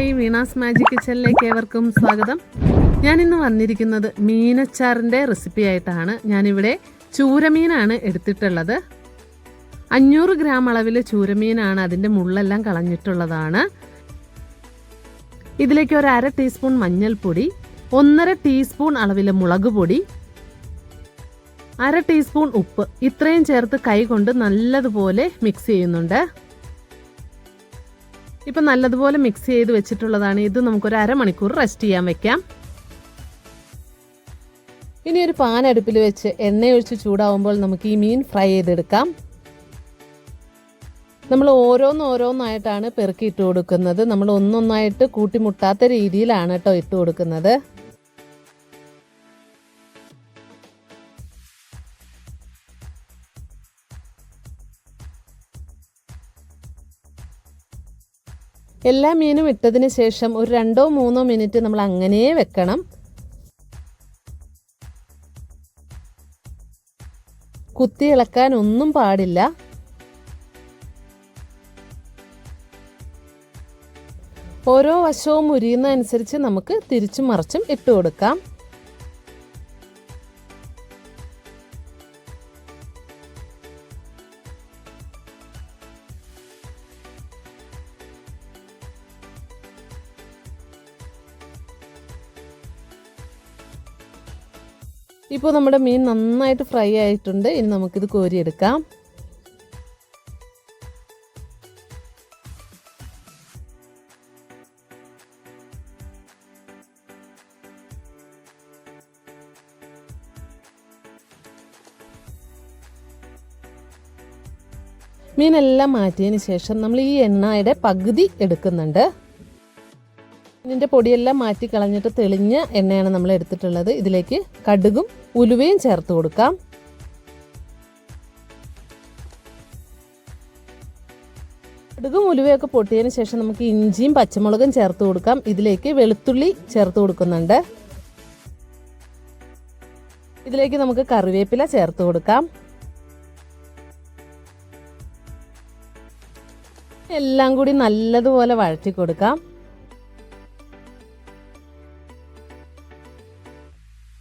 Hi Veena's magic കിച്ചണിലേക്ക് ഏവർക്കും സ്വാഗതം. ഞാൻ ഇന്ന് വന്നിരിക്കുന്നത് മീനച്ചാറിന്റെ റെസിപ്പി ആയിട്ടാണ്. ഞാനിവിടെ ചൂരമീനാണ് എടുത്തിട്ടുള്ളത്. അഞ്ഞൂറ് ഗ്രാം അളവിൽ ചൂരമീനാണ് അതിന്റെ മുള്ളെല്ലാം കളഞ്ഞിട്ടുള്ളതാണ്. ഇതിലേക്ക് ഒരു അര ടീസ്പൂൺ മഞ്ഞൾപ്പൊടി ഒന്നര ടീസ്പൂൺ അളവിൽ മുളക് പൊടി അര ടീസ്പൂൺ ഉപ്പ്. ഇത്രയും ചേർത്ത് കൈകൊണ്ട് നല്ലതുപോലെ മിക്സ് ചെയ്യുന്നുണ്ട്. ഇപ്പം നല്ലതുപോലെ മിക്സ് ചെയ്ത് വെച്ചിട്ടുള്ളതാണ്. ഇത് നമുക്കൊരു അരമണിക്കൂർ റെസ്റ്റ് ചെയ്യാൻ വെക്കാം. ഇനി ഒരു പാൻ അടുപ്പിൽ വെച്ച് എണ്ണയൊഴിച്ച് ചൂടാവുമ്പോൾ നമുക്ക് ഈ മീൻ ഫ്രൈ ചെയ്തെടുക്കാം. നമ്മൾ ഓരോന്നോരോന്നായിട്ടാണ് പെറുക്കി ഇട്ട് കൊടുക്കുന്നത്. നമ്മൾ ഒന്നൊന്നായിട്ട് കൂട്ടിമുട്ടാത്ത രീതിയിലാണ് കേട്ടോ ഇട്ട് കൊടുക്കുന്നത്. എല്ലാ മീനും ഇട്ടതിന് ശേഷം ഒരു രണ്ടോ മൂന്നോ മിനിറ്റ് നമ്മൾ അങ്ങനെ വെക്കണം. കുത്തി ഇളക്കാൻ ഒന്നും പാടില്ല. ഓരോ വശവും ഉരിയുന്നതനുസരിച്ച് നമുക്ക് തിരിച്ചും മറിച്ചും ഇട്ട് കൊടുക്കാം. ഇപ്പോൾ നമ്മുടെ മീൻ നന്നായിട്ട് ഫ്രൈ ആയിട്ടുണ്ട്. ഇനി നമുക്കിത് കോരിയെടുക്കാം. മീനെല്ലാം മാറ്റിയതിന് ശേഷം നമ്മൾ ഈ എണ്ണയുടെ പകുതി എടുക്കുന്നുണ്ട്. ഇതിന്റെ പൊടിയെല്ലാം മാറ്റി കളഞ്ഞിട്ട് തെളിഞ്ഞ എണ്ണയാണ് നമ്മൾ എടുത്തിട്ടുള്ളത്. ഇതിലേക്ക് കടുകും ഉലുവയും ചേർത്ത് കൊടുക്കാം. കടുകും ഉലുവയൊക്കെ പൊട്ടിയതിന് ശേഷം നമുക്ക് ഇഞ്ചിയും പച്ചമുളകും ചേർത്ത് കൊടുക്കാം. ഇതിലേക്ക് വെളുത്തുള്ളി ചേർത്ത് കൊടുക്കുന്നുണ്ട്. ഇതിലേക്ക് നമുക്ക് കറിവേപ്പില ചേർത്ത് കൊടുക്കാം. എല്ലാം കൂടി നല്ലതുപോലെ വഴറ്റി കൊടുക്കാം.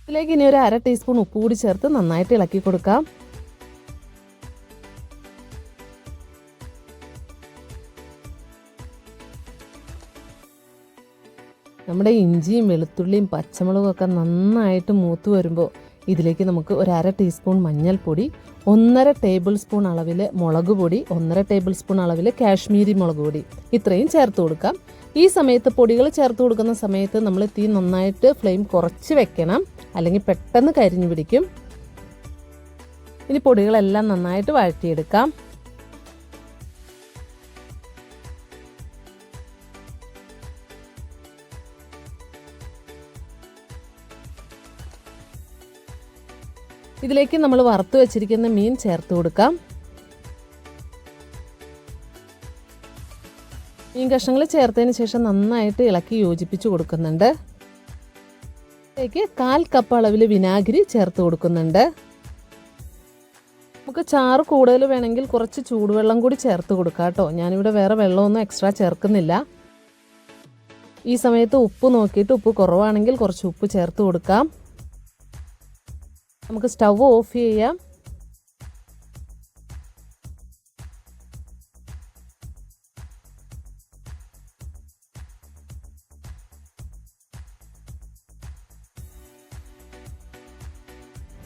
ഇതിലേക്ക് ഇനി ഒരു അര ടീസ്പൂൺ ഉപ്പ് കൂടി ചേർത്ത് നന്നായിട്ട് ഇളക്കി കൊടുക്കാം. നമ്മുടെ ഇഞ്ചിയും വെളുത്തുള്ളിയും പച്ചമുളകും ഒക്കെ നന്നായിട്ട് മൂത്ത് വരുമ്പോൾ ഇതിലേക്ക് നമുക്ക് ഒരു അര ടീസ്പൂൺ മഞ്ഞൾപ്പൊടി ഒന്നര ടേബിൾ സ്പൂൺ അളവിൽ മുളക് പൊടി ഒന്നര ടേബിൾ സ്പൂൺ അളവിൽ കാശ്മീരി മുളക് പൊടി ഇത്രയും ചേർത്ത് കൊടുക്കാം. ഈ സമയത്ത് പൊടികൾ ചേർത്ത് കൊടുക്കുന്ന സമയത്ത് നമ്മൾ തീ നന്നായിട്ട് ഫ്ലെയിം കുറച്ച് വെക്കണം. അല്ലെങ്കിൽ പെട്ടെന്ന് കരിഞ്ഞു പിടിക്കും. ഇനി പൊടികളെല്ലാം നന്നായിട്ട് വഴറ്റിയെടുക്കാം. ഇതിലേക്ക് നമ്മൾ വറുത്ത് വെച്ചിരിക്കുന്ന മീൻ ചേർത്ത് കൊടുക്കാം. മീൻ കഷ്ണങ്ങൾ ചേർത്തതിന് ശേഷം നന്നായിട്ട് ഇളക്കി യോജിപ്പിച്ച് കൊടുക്കുന്നുണ്ട്. ഇതിലേക്ക് കാൽ കപ്പ് അളവിൽ വിനാഗിരി ചേർത്ത് കൊടുക്കുന്നുണ്ട്. നമുക്ക് ചാറ് കൂടുതൽ വേണമെങ്കിൽ കുറച്ച് ചൂടുവെള്ളം കൂടി ചേർത്ത് കൊടുക്കാം കേട്ടോ. ഞാനിവിടെ വേറെ വെള്ളമൊന്നും എക്സ്ട്രാ ചേർക്കുന്നില്ല. ഈ സമയത്ത് ഉപ്പ് നോക്കിയിട്ട് ഉപ്പ് കുറവാണെങ്കിൽ കുറച്ച് ഉപ്പ് ചേർത്ത് കൊടുക്കാം. നമുക്ക് സ്റ്റൗ ഓഫ് ചെയ്യാം.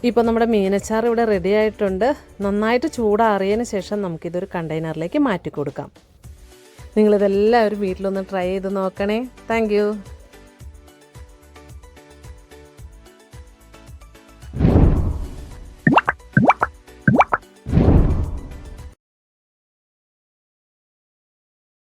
ഇപ്പോൾ നമ്മുടെ മീനച്ചാർ ഇവിടെ റെഡി ആയിട്ടുണ്ട്. നന്നായിട്ട് ചൂടാറിയതിന് ശേഷം നമുക്കിതൊരു കണ്ടെയ്നറിലേക്ക് മാറ്റി കൊടുക്കാം നിങ്ങളിതെല്ലാവരും വീട്ടിലൊന്ന് ട്രൈ ചെയ്ത് നോക്കണേ. താങ്ക്